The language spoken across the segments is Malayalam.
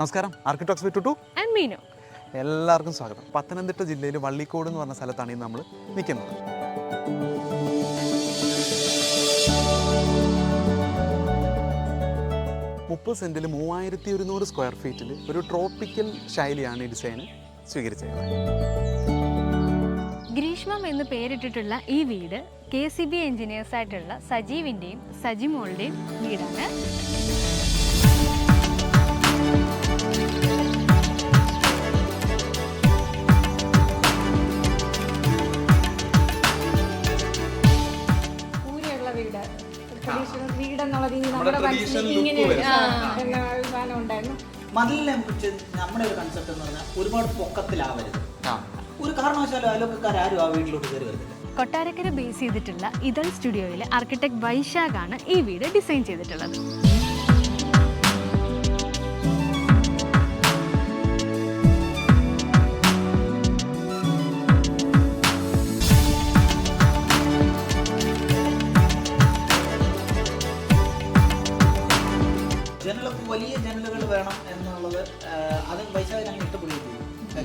നമസ്കാരം. ആർക്കിടോക്സ് വിറ്റു ടു ആൻഡ് മീനു. എല്ലാവർക്കും സ്വാഗതം. പത്തനംതിട്ട ജില്ലയിൽ വള്ളിക്കോട് എന്ന് പറഞ്ഞ സ്ഥലത്താണ് ഇന്ന് നമ്മൾ നിൽക്കുന്നത്. മുപ്പത് സെന്റിൽ മൂവായിരത്തി ഒരുന്നൂറ് സ്ക്വയർ ഫീറ്റിൽ ഒരു ട്രോപ്പിക്കൽ ശൈലിയാണ് ഈ ഡിസൈൻ സ്വീകരിച്ചത് ഗ്രീഷ്മം എന്ന് പേരിട്ടിട്ടുള്ള ഈ വീട് കെ സി ബി എഞ്ചിനീയേഴ്സ് ആയിട്ടുള്ള സജീവിന്റെയും സജിമോളുടെയും വീടാണ്. ട്രഡീഷണൽ വീട് എന്നുള്ള രീതി നമ്മുടെ മനസ്സിൽ ഇങ്ങനെ ഒരു എന്ന ഒരു സാധനം ഉണ്ടായിരുന്നു. മതിലിനെ കുറിച്ച് നമ്മുടെ ഒരു കൺസെപ്റ്റ് എന്ന് പറഞ്ഞാൽ ഒരുപാട് പൊക്കത്തിലാവരുത്. ഒരു കാരണവശാലും ആരും ആ വീട്ടിലോട്ട് കയറി വരുന്നില്ല കൊട്ടാരക്കര ബേസ് ചെയ്തിട്ടുള്ള ഇതൾ സ്റ്റുഡിയോയിലെ ആർക്കിടെക്ട് വൈശാഖാണ് ഈ വീട് ഡിസൈൻ ചെയ്തിട്ടുള്ളത്.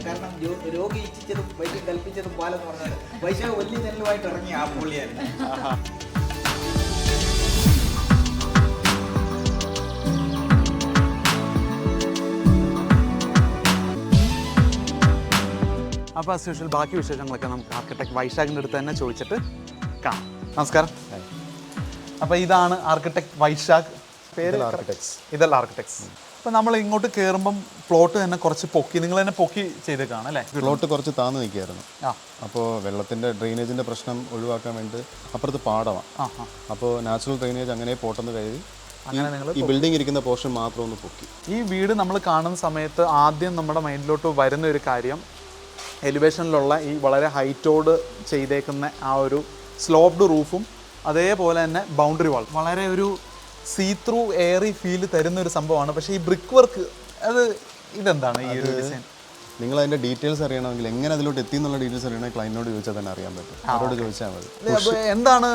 കാരണം രോഗി ഇച്ഛിച്ചതും വൈദ്യം കൽപ്പിച്ചതും പാലെന്ന് പറഞ്ഞാൽ വൈശാഖ് വലിയ ജനലുമായിട്ട് ഇറങ്ങി ആ പുള്ളിയായിരുന്നു. അപ്പോൾ ആസ് യൂഷ്വൽ ബാക്കി വിശേഷങ്ങളൊക്കെ നമുക്ക് ആർക്കിടെക്ട് വൈശാഖിന്റെ അടുത്ത് തന്നെ ചോദിച്ചിട്ട് കാണാം. നമസ്കാരം. അപ്പോൾ ഇതാണ് ആർക്കിടെക്ട് വൈശാഖ്. പേര് ആർക്കിടെക്ട്സ് ഇതല്ല ആർക്കിടെക്ട്സ് അപ്പോൾ നമ്മൾ ഇങ്ങോട്ട് കയറുമ്പം പ്ലോട്ട് തന്നെ കുറച്ച് പൊക്കി നിങ്ങൾ തന്നെ പൊക്കി ചെയ്തേക്കാണ് അല്ലേ? പ്ലോട്ട് കുറച്ച് താന്ന് നിൽക്കുകയായിരുന്നു. അപ്പോൾ വെള്ളത്തിന്റെ ഡ്രെയിനേജിന്റെ പ്രശ്നം ഒഴിവാക്കാൻ വേണ്ടി അപ്പുറത്ത് പാടമാണ് അപ്പോൾ നാച്ചുറൽ ഡ്രെയിനേജ് അങ്ങനെ പോട്ടെന്ന് കരുതി. അങ്ങനെ നിങ്ങൾ ഈ ബിൽഡിംഗ് ഇരിക്കുന്ന പോർഷൻ മാത്രം ഒന്ന് പൊക്കി. ഈ വീട് നമ്മൾ കാണുന്ന സമയത്ത് ആദ്യം നമ്മുടെ മൈൻഡിലോട്ട് വരുന്ന ഒരു കാര്യം എലിവേഷനിലുള്ള ഈ വളരെ ഹൈറ്റോട് ചെയ്തേക്കുന്ന ആ ഒരു സ്ലോപ്ഡ് റൂഫും അതേപോലെ തന്നെ ബൗണ്ടറി വാൾ വളരെ ഒരു സീ ത്രൂ എയറി ഫീൽ തരുന്ന ഒരു സംഭവമാണ്. പക്ഷേ ഈ ബ്രിക്ക് വർക്ക് അത് ഇതെന്താണ് ഈ ഒരു ഡിസൈൻ നിങ്ങൾ അതിന്റെ ഡീറ്റെയിൽസ് അറിയണമെങ്കിൽ എങ്ങനെ അതിലോട്ട് എത്തി എന്നുള്ള ഡീറ്റെയിൽസ് അറിയണമെങ്കിൽ ക്ലൈന്റിനോട് ചോദിച്ചാൽ തന്നെ അറിയാൻ പറ്റും. അവരോട് ചോദിച്ചാൽ മതി. എന്താണ്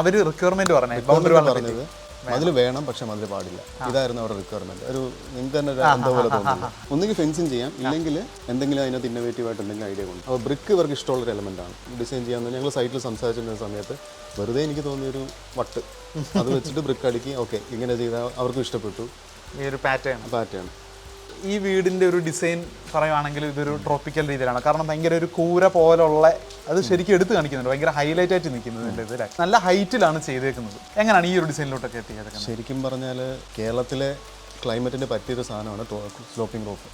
അവർ റിക്വയർമെന്റ് പറഞ്ഞത്? മതിൽ വേണം പക്ഷെ മതിൽ പാടില്ല. ഇതായിരുന്നു അവരുടെ റിക്വയർമെന്റ് ഒരു നിങ്ങൾക്ക് തന്നെ ഒരു എന്തോ പോലെ തോന്നുന്നു ഒന്നുകിൽ ഫെൻസിങ് ചെയ്യാം ഇല്ലെങ്കിൽ എന്തെങ്കിലും അതിനകത്ത് ഇന്നോവേറ്റീവ് ആയിട്ട് എന്തെങ്കിലും ഐഡിയ കൊണ്ട് അപ്പോൾ ബ്രിക്ക് ഇവർക്ക് ഇഷ്ടമുള്ള ഒരു എലമെന്റ് ആണ്. ഡിസൈൻ ചെയ്യാമെന്ന് ഞങ്ങൾ സൈറ്റിൽ സംസാരിച്ചിരുന്ന സമയത്ത് വെറുതെ എനിക്ക് തോന്നിയൊരു വട്ട്. അത് വെച്ചിട്ട് ബ്രിക്ക് അടുക്കി ഓക്കെ ഇങ്ങനെ ചെയ്താൽ അവർക്കും ഇഷ്ടപ്പെട്ടു. ഈ ഒരു പാറ്റേൺ പാറ്റേൺ ഈ വീടിന്റെ ഒരു ഡിസൈൻ പറയുവാണെങ്കിൽ ഇതൊരു ട്രോപ്പിക്കൽ രീതിയിലാണ്. കാരണം ഭയങ്കര ഒരു കൂര പോലുള്ള അത് ശരിക്കും എടുത്തു കാണിക്കുന്നുണ്ട്. ഭയങ്കര ഹൈലൈറ്റ് ആയിട്ട് നിൽക്കുന്നുണ്ട് ഇതിൽ ഇത് നല്ല ഹൈറ്റിലാണ് ചെയ്തേക്കുന്നത്. എങ്ങനെയാണ് ഈ ഒരു ഡിസൈനിലോട്ടൊക്കെ എത്തിയത് ശരിക്കും പറഞ്ഞാൽ കേരളത്തിലെ ക്ലൈമറ്റിന് പറ്റിയൊരു സാധനമാണ് സ്ലോപ്പിംഗ് റൂഫ്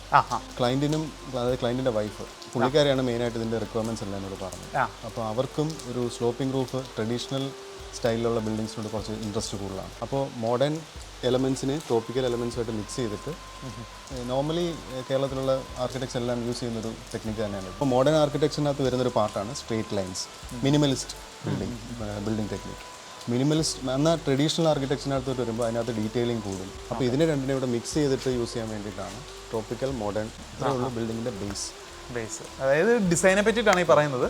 ക്ലൈന്റിനും അതായത് ക്ലൈന്റിന്റെ വൈഫ് പുള്ളിക്കാരെയാണ് മെയിനായിട്ട് ഇതിന്റെ റിക്വയർമെന്റ്സ് എല്ലാം എന്നോട് പറഞ്ഞത്. അപ്പോൾ അവർക്കും ഒരു സ്ലോപ്പിംഗ് റൂഫ് ട്രഡീഷണൽ സ്റ്റൈലിലുള്ള ബിൽഡിങ്സിനോട് കുറച്ച് ഇൻട്രസ്റ്റ് കൂടുതലാണ്. അപ്പോൾ മോഡേൺ എലമെൻസിനെ ട്രോപ്പിക്കൽ എലമെൻസുമായിട്ട് മിക്സ് ചെയ്തിട്ട് നോർമലി കേരളത്തിലുള്ള ആർക്കിടെക്ചർ എല്ലാം യൂസ് ചെയ്യുന്നൊരു ടെക്നിക്ക് തന്നെയാണ്. ഇപ്പോൾ മോഡേൺ ആർക്കിടെക്ചറിനകത്ത് വരുന്നൊരു പാർട്ടാണ് straight lines minimalist building building technique minimalist എന്നാൽ ട്രഡീഷണൽ ആർക്കിടെക്ചറിനകത്തോട്ട് വരുമ്പോൾ അതിനകത്ത് ഡീറ്റെയിലിംഗ് കൂടും. അപ്പോൾ ഇതിനെ രണ്ടിനെ ഇവിടെ മിക്സ് ചെയ്തിട്ട് യൂസ് ചെയ്യാൻ വേണ്ടിയിട്ടാണ് ട്രോപ്പിക്കൽ മോഡേൺ ഇത്രയുള്ള ബിൽഡിങ്ങിന്റെ ബേസ് ബേസ് അതായത് ഡിസൈനെ പറ്റിയിട്ടാണ് ഈ പറയുന്നത്.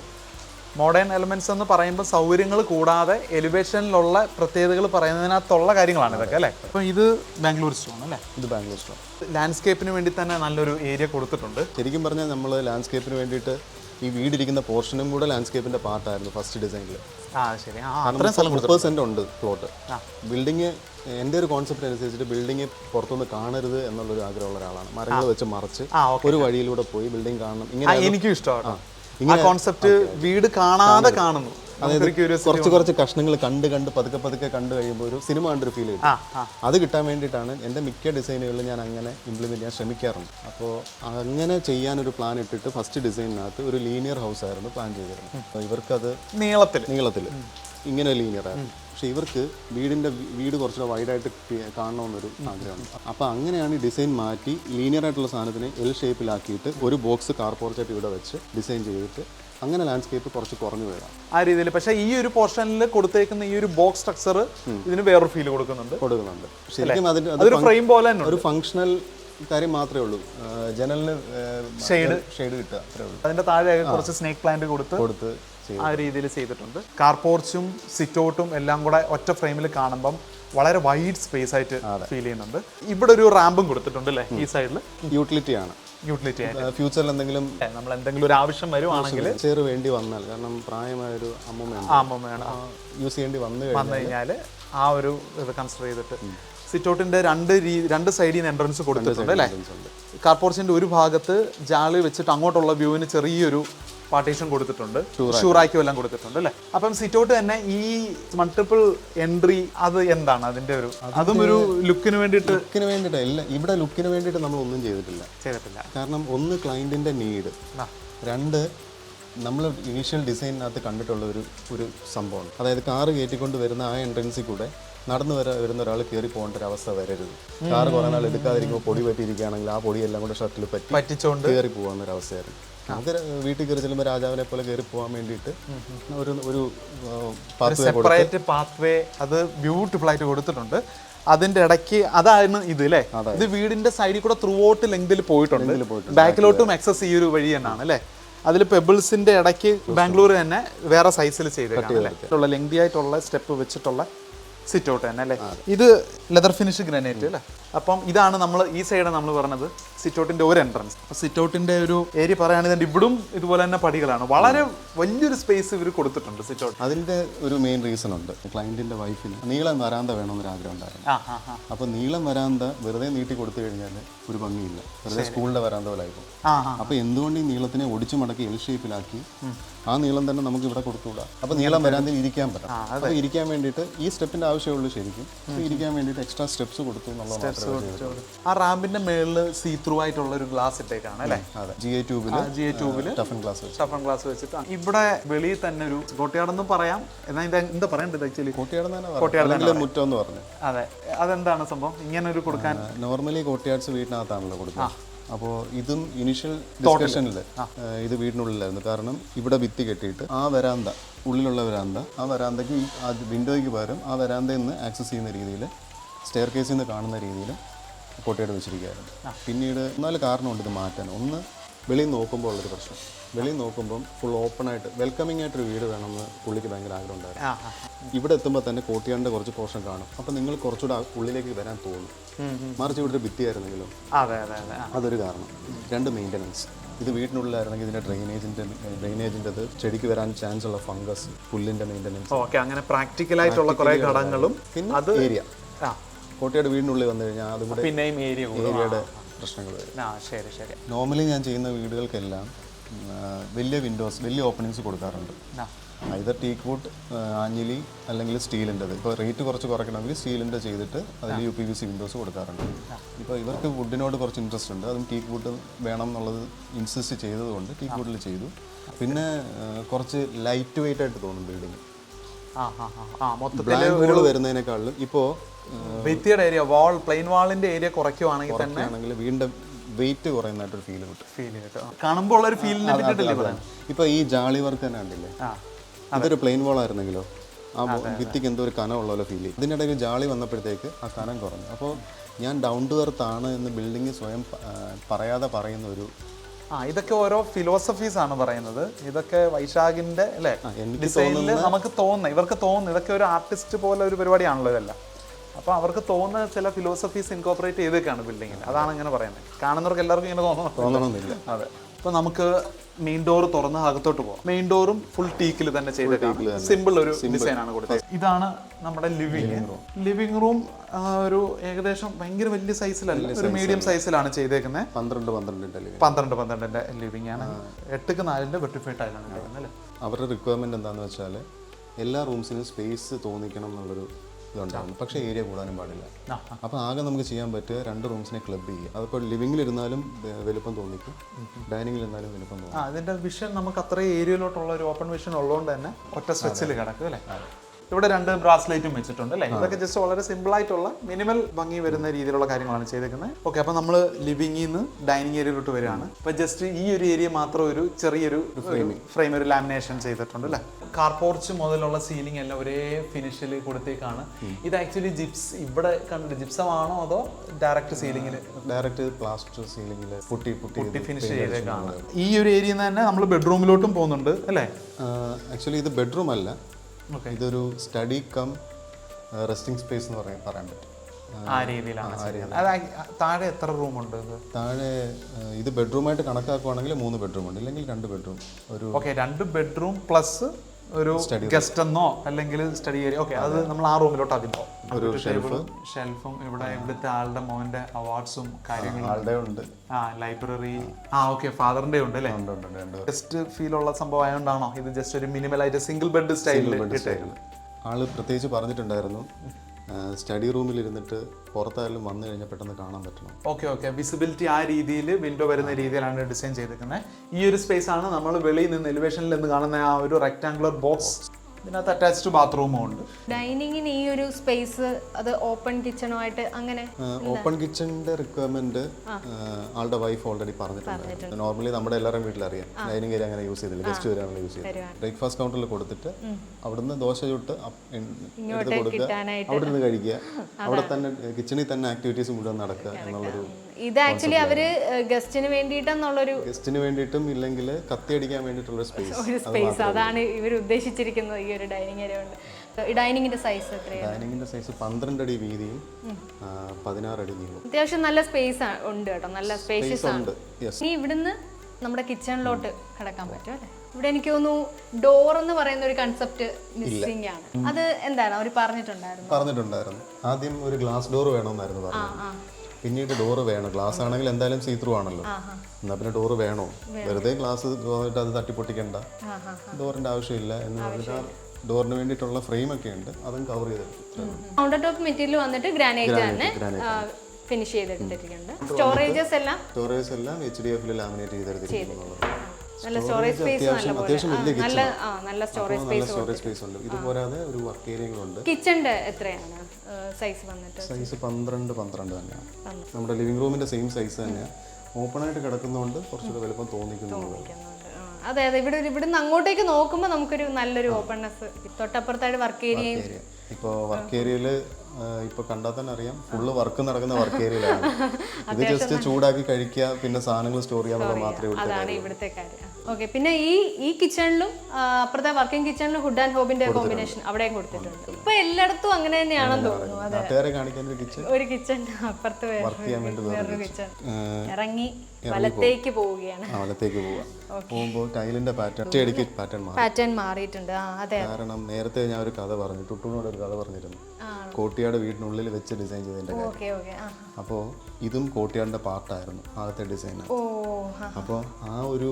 മോഡേൺ എലമെന്റ്സ് എന്ന് പറയുമ്പോൾ സൗകര്യങ്ങൾ കൂടാതെ എലിവേഷനിലുള്ള പ്രത്യേകതകൾ പറയുന്നതിനകത്തുള്ള കാര്യങ്ങളാണ് ഇതൊക്കെ അല്ലേ? അപ്പം ഇത് ബാംഗ്ലൂർ സ്റ്റോൺ അല്ലേ? ഇത് ബാംഗ്ലൂർ സ്റ്റോൺ ലാൻഡ്സ്കേപ്പിന് വേണ്ടി തന്നെ നല്ലൊരു ഏരിയ കൊടുത്തിട്ടുണ്ട്. ശരിക്കും പറഞ്ഞാൽ നമ്മൾ ലാൻഡ്സ്കേപ്പിന് വേണ്ടിയിട്ട് ഈ വീടിരിക്കുന്ന പോർഷനും കൂടെ ലാൻഡ്സ്കേപ്പിന്റെ പാർട്ടായിരുന്നു ഫസ്റ്റ് ഡിസൈനിൽ മുപ്പത് സെന്റ് ഉണ്ട് പ്ലോട്ട് ബിൽഡിംഗ് എന്റെ ഒരു കോൺസെപ്റ്റ് അനുസരിച്ചിട്ട് ബിൽഡിംഗ് പുറത്തുനിന്ന് കാണരുത് എന്നുള്ളൊരു ആഗ്രഹമുള്ള ഒരാളാണ്. മരങ്ങൾ വെച്ച് മറച്ച് ഒരു വഴിയിലൂടെ പോയി ബിൽഡിംഗ് കാണണം. ഇങ്ങനെ എനിക്കും ഇഷ്ടമാണ് ആ കോൺസെപ്റ്റ് വീട് കാണാതെ കാണുന്നു. അതായത് കുറച്ച് കുറച്ച് കഷ്ണങ്ങൾ കണ്ട് കണ്ട് പതുക്കെ പതുക്കെ കണ്ടു കഴിയുമ്പോൾ ഒരു സിനിമ കണ്ടൊരു ഫീൽ കിട്ടും. അത് കിട്ടാൻ വേണ്ടിയിട്ടാണ് എന്റെ മിക്ക ഡിസൈനുകളിലും ഞാൻ അങ്ങനെ ഇംപ്ലിമെന്റ് ചെയ്യാൻ ശ്രമിക്കാറുണ്ട്. അപ്പോൾ അങ്ങനെ ചെയ്യാൻ ഒരു പ്ലാൻ ഇട്ടിട്ട് ഫസ്റ്റ് ഡിസൈനിനകത്ത് ഒരു ലീനിയർ ഹൗസ് ആയിരുന്നു പ്ലാൻ ചെയ്തിരുന്നത്. അപ്പോൾ ഇവർക്കത് നീളത്തിൽ നീളത്തിൽ ഇങ്ങനെ ലീനിയർ ആയിരുന്നു. പക്ഷെ ഇവർക്ക് വീടിന്റെ വീട് കുറച്ചുകൂടെ വൈഡായിട്ട് കാണണമെന്നൊരു ആഗ്രഹമാണ് അപ്പോൾ അങ്ങനെയാണ് ഈ ഡിസൈൻ മാറ്റി ലീനിയർ ആയിട്ടുള്ള സാധനത്തിനെ എൽ ഷേപ്പിലാക്കിയിട്ട് ഒരു ബോക്സ് കാർ പോർച്ചായിട്ട് ഇവിടെ വെച്ച് ഡിസൈൻ ചെയ്തിട്ട് അങ്ങനെ ലാൻഡ്സ്കേപ്പ് കുറച്ച് കുറഞ്ഞു വരാം. ആ രീതിയിൽ. പക്ഷേ ഈ ഒരു പോർഷനിൽ കൊടുത്തേക്കുന്ന ഈ ഒരു ബോക്സ് സ്ട്രക്ചർ ഇതിന് വേറൊരു ഫീൽ കൊടുക്കുന്നുണ്ട്. കൊടുക്കുന്നുണ്ട്. ശരിക്കും അതിന്റെ ഒരു അതൊരു ഫ്രെയിം പോലെ തന്നെ ഒരു ഫംഗ്ഷണൽ കാര്യം മാത്രമേ ഉള്ളൂ. ജനലിന് ഷെയ്ഡ് ഷെയ്ഡ് കിട്ടുക അതിന്റെ താഴെ കുറച്ച് സ്നേക്ക് പ്ലാന്റ് കൊടുത്ത് കൊടുത്ത് ആ രീതിയിൽ ചെയ്തിട്ടുണ്ട്. കാർപോർച്ചും സിറ്റൗട്ടും എല്ലാം കൂടെ ഒറ്റ ഫ്രെയിമിൽ കാണുമ്പം വളരെ വൈഡ് സ്പേസ് ആയിട്ട് ഫീൽ ചെയ്യുന്നുണ്ട്. ഇവിടെ ഒരു റാമ്പും കൊടുത്തിട്ടുണ്ട് അല്ലേ ഈ സൈഡിൽ യൂട്ടിലിറ്റി ആണ്. യൂട്ടിലിറ്റി ആയിട്ട്. ഫ്യൂച്ചറിൽ എന്തെങ്കിലും നമ്മൾ എന്തെങ്കിലും ഒരു ആവശ്യം വരുവാണെങ്കിൽ ചെയർ വേണ്ടി വന്നാൽ കാരണം പ്രായമായ ഒരു അമ്മമ്മയാണ് വേണം യൂസ് ചെയ്യേണ്ടി വന്നു കഴിഞ്ഞാൽ വന്നു കഴിഞ്ഞാൽ ആ ഒരു ഇത് കൺസിഡർ ചെയ്തിട്ട്. സിറ്റൗട്ടിന്റെ രണ്ട് രണ്ട് സൈഡിൽ നിന്ന് എൻട്രൻസ് കൊടുത്തിട്ടുണ്ട് അല്ലേ കാർപോർച്ചിന്റെ ഒരു ഭാഗത്ത് ജാളി വെച്ചിട്ട് അങ്ങോട്ടുള്ള വ്യൂവിന് ചെറിയൊരു പാർട്ടീഷൻ കൊടുത്തിട്ടുണ്ട്. ഷൂറാക്കും എല്ലാം കൊടുത്തിട്ടുണ്ട് അല്ലേ? അപ്പം സിറ്റൗട്ട് തന്നെ ഈ മൾട്ടിപ്പിൾ എൻട്രി അത് എന്താണ് അതിന്റെ ഒരു അതും ഒരു ലുക്കിന് വേണ്ടിയിട്ട് ലുക്കിന് വേണ്ടിയിട്ട് ഇല്ല ഇവിടെ ലുക്കിന് വേണ്ടിയിട്ട് നമ്മൾ ഒന്നും ചെയ്തിട്ടില്ല. ചെയ്തിട്ടില്ല. കാരണം ഒന്ന് ക്ലയന്റിന്റെ നീഡ് രണ്ട് നമ്മൾ ഇനീഷ്യൽ ഡിസൈനിനകത്ത് കണ്ടിട്ടുള്ള ഒരു ഒരു സംഭവമാണ്. അതായത് കാറ് കയറ്റിക്കൊണ്ട് വരുന്ന ആ എൻട്രൻസിൽ കൂടെ നടന്നു വരാ വരുന്ന ഒരാൾ കയറി പോകേണ്ട ഒരു അവസ്ഥ വരരുത്. കാറ് കുറേ നാൾ എടുക്കാതിരിക്കുമ്പോൾ പൊടി പറ്റിയിരിക്കുകയാണെങ്കിൽ ആ പൊടിയെല്ലാം കൂടെ ഷർട്ടിൽ പറ്റി പറ്റിച്ചോണ്ട് കയറി പോകാവുന്ന ഒരു അവസ്ഥയായിരുന്നു. നമുക്ക് വീട്ടിൽ കയറി ചെല്ലുമ്പോൾ രാജാവിനെ പോലെ കയറി പോകാൻ വേണ്ടിയിട്ട് ഒരു ഒരു സെപ്പറേറ്റ് പാത്വേ അത് ബ്യൂട്ടിഫുൾ ആയിട്ട് കൊടുത്തിട്ടുണ്ട്. അതിന്റെ ഇടയ്ക്ക് അതായിരുന്നു ഇത് അല്ലേ ഇത് വീടിന്റെ സൈഡിൽ കൂടെ ത്രൂ ഔട്ട് ലെങ്തിൽ പോയിട്ടുണ്ട്. ബാക്കിലോട്ടും ആക്സസ് ഈ ഒരു വഴി തന്നെയാണ് അല്ലേ അതിൽ പെബിൾസിന്റെ ഇടയ്ക്ക് ബാംഗ്ലൂർ തന്നെ വേറെ സൈസിൽ ചെയ്തിട്ടുള്ള ലെങ്തി ആയിട്ടുള്ള സ്റ്റെപ്പ് വെച്ചിട്ടുള്ള സിറ്റ് ഔട്ട് തന്നെ അല്ലേ? ഇത് ലെതർ ഫിനിഷ് ഗ്രാനൈറ്റ് അല്ലേ? അപ്പം ഇതാണ് നമ്മൾ ഈ സൈഡ് നമ്മൾ പറഞ്ഞത് സിറ്റ് ഔട്ടിന്റെ ഒരു എൻട്രൻസ് സിറ്റ് ഔട്ടിന്റെ ഒരു ഏരിയ പറയുകയാണെങ്കിൽ ഇവിടും ഇതുപോലെ തന്നെ പടികളാണ്. വളരെ വലിയൊരു സ്പേസ് ഇവർ കൊടുത്തിട്ടുണ്ട് സിറ്റ് ഔട്ട് അതിന്റെ ഒരു മെയിൻ റീസൺ ഉണ്ട്. ക്ലയന്റിന്റെ വൈഫിന് നീളം വരാന്ത വേണമെന്നൊരു ആഗ്രഹം ഉണ്ടായിരുന്നു. അപ്പൊ നീളം വരാന്ത വെറുതെ നീട്ടി കൊടുത്തു കഴിഞ്ഞാൽ ഒരു ഭംഗിയില്ല. വെറുതെ സ്കൂളിന്റെ വരാന്ത പോലെ ആയിപ്പോൾ അപ്പൊ എന്തുകൊണ്ട് ഈ നീളത്തിനെ ഒടിച്ചു മടക്കി എൽ ഷേപ്പിലാക്കി ആ നീളം തന്നെ നമുക്ക് ഇവിടെ കൊടുത്തുകൂടാ? അപ്പൊ നീളം വരാന്തയിൽ ഇരിക്കാൻ പറ്റും അപ്പൊ ഇരിക്കാൻ വേണ്ടിയിട്ട് ഈ സ്റ്റെപ്പിന്റെ ആവശ്യമുള്ളൂ ശരിക്കും. ഇരിക്കാൻ വേണ്ടിയിട്ട് എക്സ്ട്രാ സ്റ്റെപ്സ് കൊടുത്തു എന്നുള്ളത് ആ റാമ്പിന്റെ മേളിൽ സീ ത്രൂ ആയിട്ടുള്ള ഒരു ഗ്ലാസ് ഇട്ടേക്കാണ് അല്ലേ ജി എ ട്യൂബിൽ ജി എ ട്യൂബിൽ ടഫൻ ഗ്ലാസ് ടഫൺ ഗ്ലാസ് വെച്ചിട്ട്. ഇവിടെ വെളിയിൽ തന്നെ ഒരു കോട്ടയാടെന്നും പറയാം. എന്നാൽ ഇത് എന്താ പറയണ്ടത് ആക്ച്വലി കോട്ടയാട് മുറ്റം എന്ന് പറഞ്ഞു. അതെ. അതെന്താണ് സംഭവം? ഇങ്ങനെ ഒരു കൊടുക്കാൻ നോർമലി കോട്ടയാട്സ് വീട്ടിനകത്താണല്ലോ കൊടുക്കുന്നത് അപ്പോൾ ഇതും ഇനിഷ്യൽ ഡിസ്കഷനിൽ ഇത് വീടിനുള്ളിലായിരുന്നു. കാരണം ഇവിടെ ഭിത്തി കെട്ടിയിട്ട് ആ വരാന്ത ഉള്ളിലുള്ള വരാന്ത ആ വരാന്തയ്ക്ക് ഈ ആ വിൻഡോയ്ക്ക് പകരം ആ വരാന്തയിൽ നിന്ന് ആക്സസ് ചെയ്യുന്ന രീതിയിൽ സ്റ്റെയർ കേസിൽ നിന്ന് കാണുന്ന രീതിയിൽ കോട്ടയാട് വെച്ചിരിക്കുകയായിരുന്നു. പിന്നീട് നാല് കാരണമുണ്ട് ഇത് മാറ്റാൻ. ഒന്ന് വെളിയിൽ നോക്കുമ്പോൾ ഉള്ളൊരു പ്രശ്നം. വെളിയിൽ നോക്കുമ്പം ഫുൾ ഓപ്പൺ ആയിട്ട് വെൽക്കമിംഗ് ആയിട്ടൊരു വീട് വേണമെന്ന് പുള്ളിക്ക് ഭയങ്കര ആഗ്രഹം ഉണ്ടായിരുന്നു. ഇവിടെ എത്തുമ്പോൾ തന്നെ കോട്ടിയാണ്ട് കുറച്ച് പോർഷൻ കാണും. അപ്പം നിങ്ങൾ കുറച്ചുകൂടെ ഉള്ളിലേക്ക് വരാൻ തോന്നും. മറിച്ച് ഇവിടെ ഒരു ഭിത്തിയായിരുന്നെങ്കിലും. അതൊരു കാരണം. രണ്ട് മെയിന്റനൻസ് ഇത് വീട്ടിനുള്ളിലായിരുന്നെങ്കിൽ ഇതിന്റെ ഡ്രെയിനേജിന്റെ ഡ്രെയിനേജിന്റെത് ചെടിക്ക് വരാൻ ചാൻസ് ഉള്ള ഫംഗസ് പുല്ലിന്റെ മെയിന്റനൻസ് ഓക്കെ അങ്ങനെ പ്രാക്ടിക്കൽ ആയിട്ടുള്ള കുറെ ഘടകങ്ങളും. പിന്നെ അത് ഏരിയ കോട്ടയുടെ കോട്ടയാട് വീടിനുള്ളിൽ വന്നു കഴിഞ്ഞാൽ അതുകൂടെ പിന്നെയും ഏരിയയുടെ പ്രശ്നങ്ങൾ വരും. ആ ശരി ശരി. നോർമലി ഞാൻ ചെയ്യുന്ന വീടുകൾക്കെല്ലാം വലിയ വിൻഡോസ് വലിയ ഓപ്പണിങ്സ് കൊടുക്കാറുണ്ട്. ഇത് ടീക്ക് വുഡ് ആഞ്ഞിലി അല്ലെങ്കിൽ സ്റ്റീലിന്റെത്. ഇപ്പോൾ റേറ്റ് കുറച്ച് കുറയ്ക്കണമെങ്കിൽ സ്റ്റീലിന്റെ ചെയ്തിട്ട് അതിൽ U P V C windows കൊടുക്കാറുണ്ട്. ഇപ്പോൾ ഇവർക്ക് വുഡിനോട് കുറച്ച് ഇൻട്രസ്റ്റ് ഉണ്ട്. അതും ടീക്ക് വുഡ് വേണം എന്നുള്ളത് ഇൻസിസ്റ്റ് ചെയ്തതുകൊണ്ട് ടീക്ക് വുഡിൽ ചെയ്തു. പിന്നെ കുറച്ച് ലൈറ്റ് വെയിറ്റ് ആയിട്ട് തോന്നും ബിൽഡിങ് ആ ആ ആ ആ മൊത്തത്തിൽ ബ്ലാങ്ക് വോൾ വരുന്നതിനേക്കാളും ഇപ്പോൾ ഭിത്തിയുടെ ഏരിയ വാൾ പ്ലെയിൻ വാളിന്റെ ഏരിയ കുറയ്ക്കുവാണെങ്കിൽ തന്നെ ആണെങ്കിൽ വീണ്ടും വെയിറ്റ് കുറയുന്നതായിട്ടൊരു ഫീൽ കിട്ടും. ഫീൽ കിട്ടും. കാണുമ്പോൾ ഉള്ള ഒരു ഫീലിനെ പറ്റിയിട്ടില്ലേ പറയാൻ? ഇപ്പോൾ ഈ ജാളി വർക്ക് തന്നെ കണ്ടില്ലേ? അതൊരു പ്ലെയിൻ വാൾ ആയിരുന്നെങ്കിലോ? ആ ഭിത്തിക്ക് എന്തോ ഒരു കനം ഉള്ള പോലെ ഫീൽ ചെയ്യും. ഇതിനിടയിൽ ജാളി വന്നപ്പോഴത്തേക്ക് ആ കനം കുറഞ്ഞു. അപ്പോൾ ഞാൻ ഡൗൺ ടു എർത്ത് ആണ് എന്ന് ബിൽഡിംഗ് സ്വയം പറയാതെ പറയുന്ന ഒരു ആ ഇതൊക്കെ ഓരോ ഫിലോസഫീസ് ആണ് പറയുന്നത്. ഇതൊക്കെ വൈശാഖിന്റെ അല്ലേ? ഡിസൈനിൽ നമുക്ക് തോന്നുന്ന ഇവർക്ക് തോന്നുന്നു ഇതൊക്കെ ഒരു ആർട്ടിസ്റ്റ് പോലെ ഒരു പരിപാടിയാണല്ലോ ഇതെല്ലാം. അപ്പോൾ അവർക്ക് തോന്നുന്ന ചില ഫിലോസഫീസ് ഇൻകോപ്പറേറ്റ് ചെയ്തേക്കാണ് ബിൽഡിങ്ങിൽ അതാണ് ഇങ്ങനെ പറയുന്നത്. കാണുന്നവർക്ക് എല്ലാവർക്കും ഇങ്ങനെ തോന്നണം? തോന്നണമെന്നില്ല അതെ. അപ്പോൾ നമുക്ക് മെയിൻ ഡോർ തുറന്ന് അകത്തോട്ട് പോകാം മെയിൻ ഡോറും ഫുൾ ടീക്കിൽ തന്നെ ചെയ്ത സിമ്പിൾ ഒരു ഡിസൈൻ ആണ് കൊടുത്തത്. ഇതാണ് നമ്മുടെ ലിവിംഗ് ലിവിംഗ് റൂം ഒരു ഏകദേശം ഭയങ്കര വലിയ സൈസിലല്ല ഒരു മീഡിയം സൈസിലാണ് ചെയ്തേക്കുന്നത്. പന്ത്രണ്ട് പന്ത്രണ്ടിന്റെ പന്ത്രണ്ട് പന്ത്രണ്ടിന്റെ ലിവിംഗ് ആണ്. എട്ടുക്ക് നാലിന്റെ ടൈലാണ് ചെയ്യുന്നത് അല്ലേ? അവരുടെ റിക്വയർമെന്റ് എന്താണെന്ന് വെച്ചാൽ എല്ലാ റൂംസിനും സ്പേസ് തോന്നിക്കണം എന്നുള്ളൊരു ഇതുണ്ടായിരുന്നു പക്ഷേ ഏരിയ കൂടാനും പാടില്ല. അപ്പോൾ ആകെ നമുക്ക് ചെയ്യാൻ പറ്റുക രണ്ട് റൂംസിനെ ക്ലബ് ചെയ്യുക. അതിപ്പോൾ ലിവിങ്ങിലിരുന്നാലും വലുപ്പം തോന്നിക്കും. ഡൈനിങ്ങിലിരുന്നാലും വലുപ്പം തോന്നും അതിന്റെ വിഷൻ നമുക്ക് അത്രയും ഏരിയയിലോട്ടുള്ള ഒരു ഓപ്പൺ വിഷൻ ഉള്ളതുകൊണ്ട് തന്നെ ഒറ്റ സ്ട്രെച്ചിൽ കിടക്കും അല്ലേ? ഇവിടെ രണ്ട് ബ്രാസ്ലൈറ്റും വെച്ചിട്ടുണ്ട് അല്ലേ? ഇതൊക്കെ ജസ്റ്റ് വളരെ സിമ്പിൾ ആയിട്ടുള്ള മിനിമൽ ഭംഗി വരുന്ന രീതിയിലുള്ള കാര്യങ്ങളാണ് ചെയ്തേക്കുന്നത്. ഓക്കെ അപ്പോൾ നമ്മൾ ലിവിംഗിൽ നിന്ന് ഡൈനിങ് ഏരിയയിലോട്ട് വരികയാണ്. അപ്പോൾ ജസ്റ്റ് ഈ ഒരു ഏരിയ മാത്രം ഒരു ചെറിയൊരു ഫ്രെയിം ഒരു ലാമിനേഷൻ ചെയ്തിട്ടുണ്ട് അല്ലേ? കാർ പോർച്ച് മുതലുള്ള സീലിംഗ് എല്ലാം ഒരേ ഫിനിഷിൽ കൊടുത്തേക്കാണ്. ഇത് ആക്ച്വലി ജിപ്സ് ഇവിടെ കണ്ട് ജിപ്സം ആണോ അതോ ഡയറക്റ്റ് സീലിംഗിൽ ഡയറക്റ്റ് പ്ലാസ്റ്റർ സീലിംഗിൽ പുട്ടി പുട്ടി ഫിനിഷ് ചെയ്തേക്കാണ്. ഈ ഒരു ഏരിയയിൽ നിന്ന് തന്നെ നമ്മൾ ബെഡ്റൂമിലോട്ടും പോകുന്നുണ്ട് അല്ലേ? ആക്ച്വലി ഇത് ബെഡ്റൂം അല്ല. ഇതൊരു സ്റ്റഡി കം റെസ്റ്റിംഗ് സ്പേസ് എന്ന് പറയാൻ പറയാൻ പറ്റും. ആ രീതിയിലാണ്. താഴെ എത്ര റൂം ഉണ്ട് താഴെ ഇത് ബെഡ്റൂമായിട്ട് കണക്കാക്കുവാണെങ്കിൽ മൂന്ന് ബെഡ്റൂം ഉണ്ട്. ഇല്ലെങ്കിൽ രണ്ട് ബെഡ്റൂം ഒരു ഓക്കെ രണ്ട് ബെഡ്റൂം പ്ലസ് ഒരു ഗസ്റ്റ് എന്നോ അല്ലെങ്കിൽ സ്റ്റഡി ഏരിയ ഓക്കെ അത് നമ്മൾ ആ റൂമിലോട്ട് ആദ്യം പോകും ഒരു ഷെൽഫും ഷെൽഫും ഇവിടെ ഇവിടുത്തെ ആളുടെ മോന്റെ അവാർഡ്സും കാര്യങ്ങളും. ആ ലൈബ്രറി ആ ഓക്കെ ഫാദറിന്റെ ഉണ്ട് അല്ലേ? ജസ്റ്റ് ഫീൽ ഉള്ള സംഭവം ആയതുകൊണ്ടാണോ? ഇത് ജസ്റ്റ് ഒരു മിനിമൽ ആയിട്ട് സിംഗിൾ ബെഡ് സ്റ്റൈലിൽ ആൾ പ്രത്യേകിച്ച് പറഞ്ഞിട്ടുണ്ടായിരുന്നു. സ്റ്റഡി റൂമിൽ ഇരുന്നിട്ട് പുറത്തായാലും വന്നു കഴിഞ്ഞാൽ പെട്ടെന്ന് കാണാൻ പറ്റണം. ഓക്കെ ഓക്കെ വിസിബിലിറ്റി ആ രീതിയിൽ വിൻഡോ വരുന്ന രീതിയിലാണ് ഡിസൈൻ ചെയ്തിരിക്കുന്നത്. ഈ ഒരു സ്പേസ് ആണ് നമ്മൾ വെളിയിൽ നിന്ന് എലിവേഷനിൽ നിന്ന് കാണുന്ന ആ ഒരു റെക്ടാംഗുലർ ബോക്സ് ഇതിനകത്ത് അറ്റാച്ച്ഡ് ബാത്റൂമും ഉണ്ട്. ഡൈനിങ്ങിന് ഈ ഒരു സ്പേസ് അത് ഓപ്പൺ കിച്ചണുമായിട്ട് അങ്ങനെ ഓപ്പൺ കിച്ചണിന്റെ റിക്വയർമെന്റ് ആളുടെ വൈഫ് ഓൾറെഡി പറഞ്ഞിട്ടുണ്ട്. നോർമലി നമ്മുടെ എല്ലാവരും വീട്ടിലറിയാം. ഡൈനിങ് ഏരിയ അങ്ങനെ യൂസ് ചെയ്തില്ല. ഗസ്റ്റ് വരാനുള്ള യൂസ് ചെയ്തില്ല. ബ്രേക്ക്ഫാസ്റ്റ് കൗണ്ടറിൽ കൊടുത്തിട്ട് അവിടുന്ന് ദോശ ചുട്ട് എടുത്ത് കൊടുക്കുക. അവിടെ നിന്ന് കഴിക്കുക. അവിടെ തന്നെ കിച്ചണിൽ തന്നെ ആക്ടിവിറ്റീസ് മുഴുവൻ നടക്കുക എന്നുള്ളൊരു ഇത് ആക്ച്വലി അവർ ഗസ്റ്റിന് വേണ്ടിയിട്ടെന്നുള്ളൊരു ഗസ്റ്റിന് വേണ്ടിയിട്ടും ഇല്ലെങ്കിൽ കത്തി അടിക്കാൻ വേണ്ടിയിട്ടുള്ള സ്പേസ് ഒരു സ്പേസ് അതാണ് ഇവർ ഉദ്ദേശിച്ചിരിക്കുന്നത് ഈ ഒരു ഡൈനിങ് ഏരിയ കൊണ്ട്. ഡൈനിങ്ങിന്റെ സൈസ് എത്രയാണ്? ഡൈനിങ്ങിന്റെ സൈസ് പന്ത്രണ്ട് അടി വീതിയും പതിനാറ് അടി നീളവും. അത്യാവശ്യം നല്ല സ്പേസ് ഉണ്ട് കേട്ടോ. നല്ല സ്പേസിയസ് ആണ്. ഉണ്ട്. ഇനി ഇവിടുന്ന് നമ്മുടെ കിച്ചണിലോട്ട് കിടക്കാൻ പറ്റും അല്ലേ? ഇവിടെ എനിക്ക് തോന്നുന്നു ഡോർ എന്ന് പറയുന്ന ഒരു കൺസെപ്റ്റ് മിസ്സിംഗ് ആണ്. അത് എന്താണ്? അവർ പറഞ്ഞിട്ടുണ്ടായിരുന്നു? പറഞ്ഞിട്ടുണ്ടായിരുന്നു. ആദ്യം ഒരു ഗ്ലാസ് ഡോർ വേണമെന്നായിരുന്നു പറഞ്ഞത്. പിന്നീട് ഡോറ് വേണം. ഗ്ലാസ് ആണെങ്കിൽ എന്തായാലും സീ ത്രൂ ആണല്ലോ. എന്നാ പിന്നെ ഡോറ് വേണോ? വെറുതെ ഗ്ലാസ് പോയിട്ട് അത് തട്ടിപ്പൊട്ടിക്കണ്ട. ഡോറിന്റെ ആവശ്യമില്ല എന്ന് പറഞ്ഞിട്ട് ഡോറിന് വേണ്ടിയിട്ടുള്ള ഫ്രെയിം ഒക്കെ ഉണ്ട്. അതും കവർ ചെയ്ത് കൗണ്ടർ ടോപ്പ് മെറ്റീരിയൽ വന്നിട്ട് ഗ്രാനൈറ്റ് തന്നെ ഫിനിഷ് ചെയ്തിട്ടുണ്ട് സ്റ്റോറേജസ് എല്ലാം? സ്റ്റോറേജസ് എല്ലാം എച്ച് ഡി എഫിൽ ലാമിനേറ്റ് ചെയ്തെടുത്തിരിക്കുന്നു. നല്ല സ്റ്റോറേജ് സ്പേസ് നല്ല നല്ല സ്റ്റോറേജ് സ്പേസ് ഉണ്ട്. ഇതുപോരാതെ ഒരു വർക്ക് ഏരിയകളുണ്ട് കിച്ചണിന്റെ എത്രയാണ്? സൈസ് വന്നിട്ട് സൈസ് പന്ത്രണ്ട് പന്ത്രണ്ട് തന്നെയാണ്. നമ്മുടെ ലിവിംഗ് റൂമിന്റെ സെയിം സൈസ് തന്നെയാണ് ഓപ്പൺ ആയിട്ട് കിടക്കുന്നതുകൊണ്ട് കുറച്ചുകൂടെ വലുപ്പം തോന്നിക്കുന്നുള്ളൂ. അതെ അതെ ഇവിടെ ഇവിടുന്ന് അങ്ങോട്ടേക്ക് നോക്കുമ്പോൾ നമുക്കൊരു നല്ലൊരു ഓപ്പൺനെസ് തൊട്ടപ്പുറത്തായിട്ട് വർക്ക് ഏരിയയും ഏരിയ ഇപ്പോൾ വർക്ക് ഏരിയയിൽ ഇപ്പോൾ കണ്ടാൽ തന്നെ അറിയാം. ഫുള്ള് വർക്ക് നടക്കുന്ന വർക്ക് ഏരിയയിലാണ് ഇത് ജസ്റ്റ് ചൂടാക്കി കഴിക്കുക പിന്നെ സാധനങ്ങൾ സ്റ്റോർ ചെയ്യാന്നുള്ളത് മാത്രമേ ഉള്ളൂ അതാണ് ഇവിടുത്തെ കാര്യം. ഓക്കെ പിന്നെ ഈ ഈ കിച്ചണിലും അപ്പുറത്തെ വർക്കിംഗ് കിച്ചണിലും ഹുഡ് ആൻഡ് ഹോബിന്റെ കോമ്പിനേഷൻ അവിടെയും കൊടുത്തിട്ടുണ്ട്. ഇപ്പൊ എല്ലായിടത്തും അങ്ങനെ തന്നെയാണെന്ന് തോന്നുന്നു ഒരു കിച്ചൺ ഒരു കിച്ചൺ അപ്പുറത്ത് വേറൊരു കിച്ചൺ ഇറങ്ങി വലത്തേക്ക് പോവുകയാണ്. വലത്തേക്ക് പോവാം പോകുമ്പോൾ ടൈലിന്റെ പാറ്റേൺ ഒറ്റയടിക്ക് പാറ്റേൺ മാറും. പാറ്റേൺ മാറിയിട്ടുണ്ട്. ആ അതെ. കാരണം നേരത്തെ ഞാൻ ഒരു കഥ പറഞ്ഞു ടുട്ടുവിനോട് ഒരു കഥ പറഞ്ഞിരുന്നു. കോട്ടിയാട് വീടിനുള്ളിൽ വെച്ച് ഡിസൈൻ ചെയ്തതിന്റെ കാര്യം. അപ്പോൾ ഇതും കോട്ടിയാടിന്റെ പാർട്ടായിരുന്നു ആദ്യത്തെ ഡിസൈൻ അപ്പോൾ ആ ഒരു